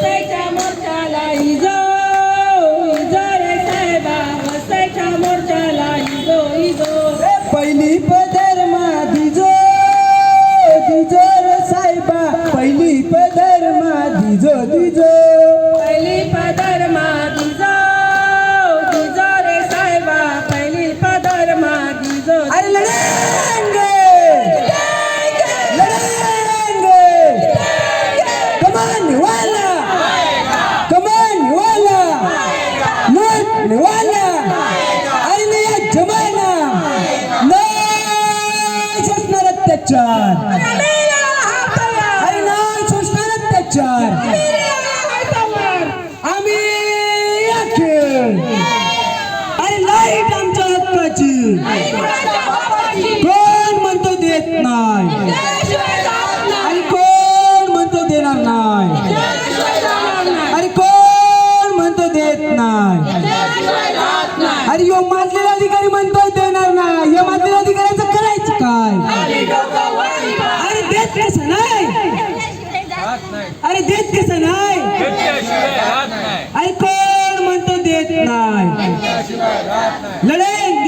Say, Jamur Jala, Ido, Ido. Say, Jamur Jala, Ido, Ido. Say, Pai Lipa. अरे लड़ेंगे लड़ेंगे कमान वाला कमान वाला लूट वाला अरे नया जमाना नाही सोसणार अत्याचार! अरे नाही सोसणार अत्याचार! आम्ही अरे लाइट आमच्या हक्काची! नाही. अरे यो माजलेला अधिकारी म्हणतो देणार नाही. या माजलेल्या अधिकाऱ्याचं करायचं काय? अरे देत कसं नाही? अरे देत कसं नाही? अरे कोण म्हणतो देत नाही? लढेंगे